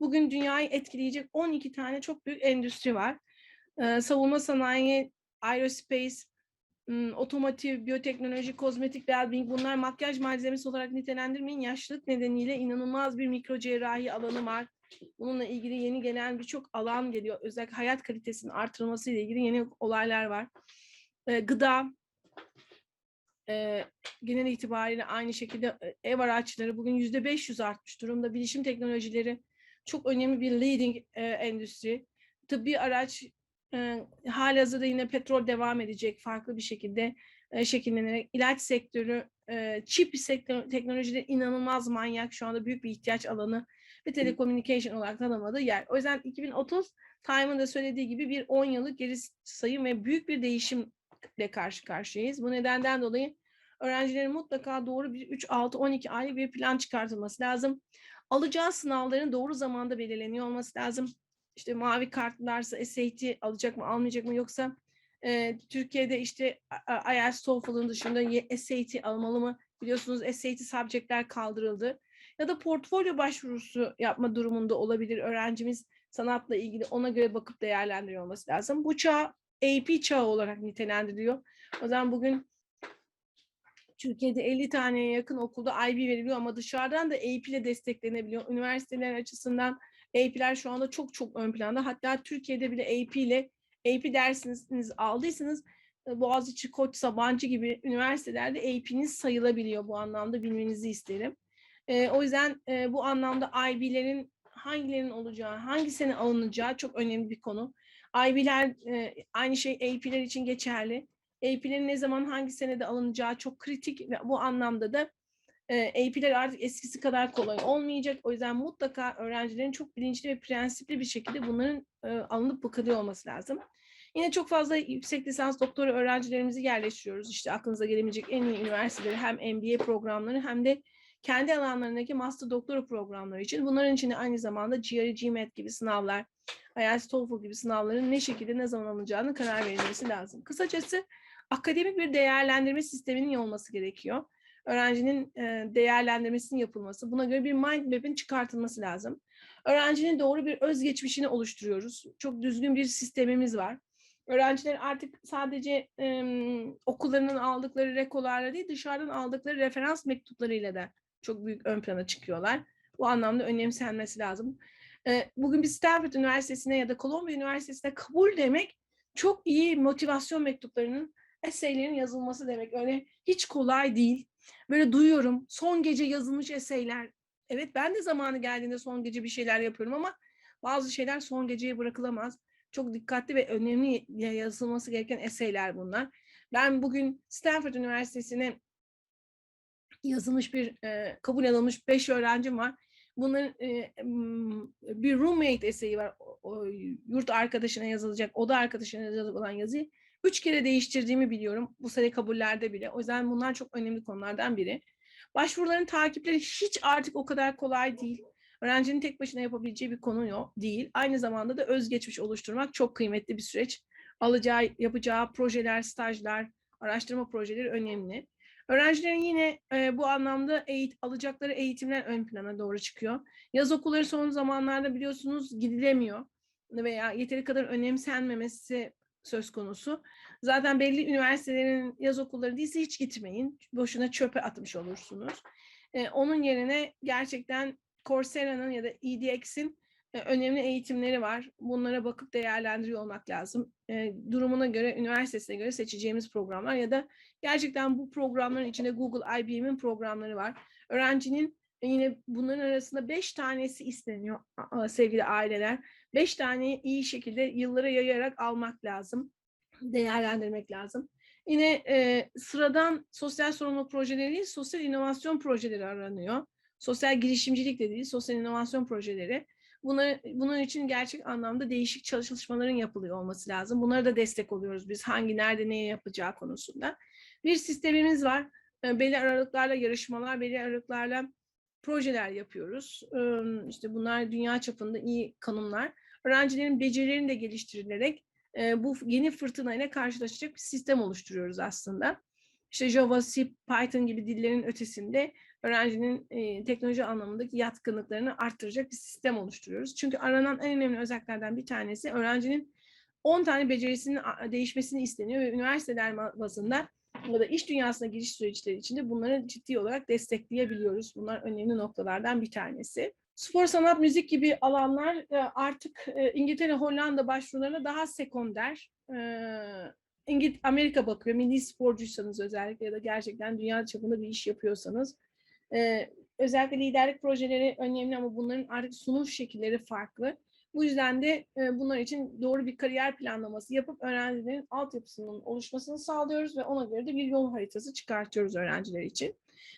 Bugün dünyayı etkileyecek 12 tane çok büyük endüstri var. Savunma sanayi, aerospace, otomotiv, biyoteknoloji, kozmetik, well-being bunlar makyaj malzemesi olarak nitelendirmeyin. Yaşlılık nedeniyle inanılmaz bir mikro cerrahi alanı var. Bununla ilgili yeni gelen birçok alan geliyor. Özellikle hayat kalitesinin artırılması ile ilgili yeni olaylar var. Gıda, genel itibariyle aynı şekilde ev araçları bugün yüzde 500 artmış durumda. Bilişim teknolojileri çok önemli bir leading e, endüstri. Tıbbi araç e, halihazırda yine petrol devam edecek farklı bir şekilde e, şekillenerek. ilaç sektörü, e, çip sektör, teknolojileri inanılmaz manyak. Şu anda büyük bir ihtiyaç alanı ve telecommunication olarak tanımladığı yer. O yüzden 2030 Time'ın da söylediği gibi bir 10 yıllık geri sayım ve büyük bir değişimle karşı karşıyayız. Bu nedenden dolayı öğrencilerin mutlaka doğru bir 3, 6, 12 aylık bir plan çıkartılması lazım. Alacağı sınavların doğru zamanda belirleniyor olması lazım. İşte mavi kartlarsa SAT alacak mı almayacak mı yoksa e, Türkiye'de işte IELTS TOEFL'ın dışında SAT almalı mı? Biliyorsunuz SAT subjectler kaldırıldı. Ya da portfolyo başvurusu yapma durumunda olabilir öğrencimiz sanatla ilgili ona göre bakıp değerlendiriyor olması lazım. Bu çağ AP çağı olarak nitelendiriliyor. O zaman bugün Türkiye'de 50 taneye yakın okulda IB veriliyor ama dışarıdan da AP ile desteklenebiliyor. Üniversiteler açısından AP'ler şu anda çok çok ön planda. Hatta Türkiye'de bile AP ile AP dersiniz aldıysanız e, Boğaziçi, Koç, Sabancı gibi üniversitelerde AP'niz sayılabiliyor. Bu anlamda bilmenizi isterim. E, o yüzden e, bu anlamda IB'lerin hangilerinin olacağı, hangi sene alınacağı çok önemli bir konu. IB'ler e, aynı şey AP'ler için geçerli. AP'lerin ne zaman hangi senede alınacağı çok kritik ve bu anlamda da e, AP'ler artık eskisi kadar kolay olmayacak. O yüzden mutlaka öğrencilerin çok bilinçli ve prensipli bir şekilde bunların e, alınıp bakılıyor olması lazım. Yine çok fazla yüksek lisans doktora öğrencilerimizi yerleştiriyoruz. İşte aklınıza gelebilecek en iyi üniversiteleri hem MBA programları hem de kendi alanlarındaki master doktora programları için. Bunların içinde aynı zamanda GRE, GMAT gibi sınavlar, IELTS, TOEFL gibi sınavların ne şekilde ne zaman alınacağını karar verilmesi lazım. Kısacası akademik bir değerlendirme sisteminin olması gerekiyor. Öğrencinin e, değerlendirmesinin yapılması, buna göre bir mind map'in çıkartılması lazım. Öğrencinin doğru bir özgeçmişini oluşturuyoruz. Çok düzgün bir sistemimiz var. Öğrenciler artık sadece e, okullarının aldıkları rekolarla değil, dışarıdan aldıkları referans mektuplarıyla da çok büyük ön plana çıkıyorlar. Bu anlamda önemsenmesi lazım. E, bugün bir Stanford Üniversitesi'ne ya da Columbia Üniversitesi'ne kabul demek çok iyi motivasyon mektuplarının eseylerin yazılması demek. Öyle hiç kolay değil. Böyle duyuyorum son gece yazılmış eseyler. Evet ben de zamanı geldiğinde son gece bir şeyler yapıyorum ama bazı şeyler son geceye bırakılamaz. Çok dikkatli ve önemli yazılması gereken eseyler bunlar. Ben bugün Stanford Üniversitesi'ne yazılmış bir e, kabul alınmış beş öğrencim var. Bunların e, bir roommate eseyi var. O, o, yurt arkadaşına yazılacak, oda arkadaşına yazılacak olan yazıyı üç kere değiştirdiğimi biliyorum. Bu sene kabullerde bile. O yüzden bunlar çok önemli konulardan biri. Başvuruların takipleri hiç artık o kadar kolay değil. Öğrencinin tek başına yapabileceği bir konu yok değil. Aynı zamanda da özgeçmiş oluşturmak çok kıymetli bir süreç. Alacağı, yapacağı projeler, stajlar, araştırma projeleri önemli. Öğrencilerin yine e, bu anlamda eğit alacakları eğitimler ön plana doğru çıkıyor. Yaz okulları son zamanlarda biliyorsunuz gidilemiyor veya yeteri kadar önemsenmemesi söz konusu. Zaten belli üniversitelerin yaz okulları değilse hiç gitmeyin. Boşuna çöpe atmış olursunuz. E, onun yerine gerçekten Coursera'nın ya da EDX'in e, önemli eğitimleri var. Bunlara bakıp değerlendiriyor olmak lazım. E, durumuna göre, üniversitesine göre seçeceğimiz programlar ya da gerçekten bu programların içinde Google, IBM'in programları var. Öğrencinin yine bunların arasında beş tanesi isteniyor sevgili aileler. Beş tane iyi şekilde yıllara yayarak almak lazım. Değerlendirmek lazım. Yine e, sıradan sosyal sorumluluk projeleri değil, sosyal inovasyon projeleri aranıyor. Sosyal girişimcilik de değil, sosyal inovasyon projeleri. Buna, bunun için gerçek anlamda değişik çalışmaların yapılıyor olması lazım. Bunlara da destek oluyoruz biz hangi, nerede, neye yapacağı konusunda. Bir sistemimiz var. E, belli aralıklarla yarışmalar, belli aralıklarla projeler yapıyoruz. İşte bunlar dünya çapında iyi kanunlar. Öğrencilerin becerilerini de geliştirilerek bu yeni fırtınayla karşılaşacak bir sistem oluşturuyoruz aslında. İşte Java, C, Python gibi dillerin ötesinde öğrencinin teknoloji anlamındaki yatkınlıklarını arttıracak bir sistem oluşturuyoruz. Çünkü aranan en önemli özelliklerden bir tanesi öğrencinin 10 tane becerisinin değişmesini isteniyor ve üniversiteler bazında ya da iş dünyasına giriş süreçleri içinde bunları ciddi olarak destekleyebiliyoruz. Bunlar önemli noktalardan bir tanesi. Spor, sanat, müzik gibi alanlar e, artık e, İngiltere, Hollanda başvurularına daha sekonder. E, Amerika bakıyor. Milli sporcuysanız özellikle ya da gerçekten dünya çapında bir iş yapıyorsanız. Özellikle liderlik projeleri önemli ama bunların artık sunum şekilleri farklı. Bu yüzden de e, bunlar için doğru bir kariyer planlaması yapıp öğrencilerin altyapısının oluşmasını sağlıyoruz ve ona göre de bir yol haritası çıkartıyoruz öğrenciler için.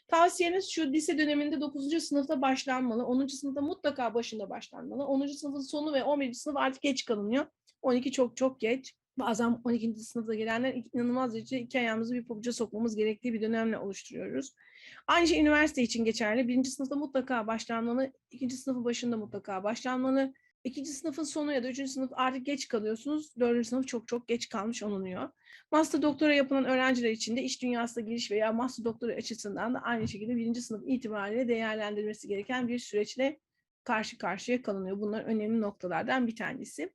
Tavsiyemiz şu lise döneminde 9. sınıfta başlanmalı. 10. sınıfta mutlaka başında başlanmalı. 10. sınıfın sonu ve 11. sınıf artık geç kalınıyor. 12 çok çok geç. Bazen 12. sınıfta gelenler inanılmaz derece iki ayağımızı bir pabuca sokmamız gerektiği bir dönemle oluşturuyoruz. Aynı şey üniversite için geçerli. Birinci sınıfta mutlaka başlanmalı. ikinci sınıfın başında mutlaka başlanmalı. İkinci sınıfın sonu ya da üçüncü sınıf artık geç kalıyorsunuz. Dördüncü sınıf çok çok geç kalmış olunuyor. Master doktora yapılan öğrenciler için de iş dünyasına giriş veya master doktora açısından da aynı şekilde birinci sınıf itibariyle değerlendirmesi gereken bir süreçle karşı karşıya kalınıyor. Bunlar önemli noktalardan bir tanesi.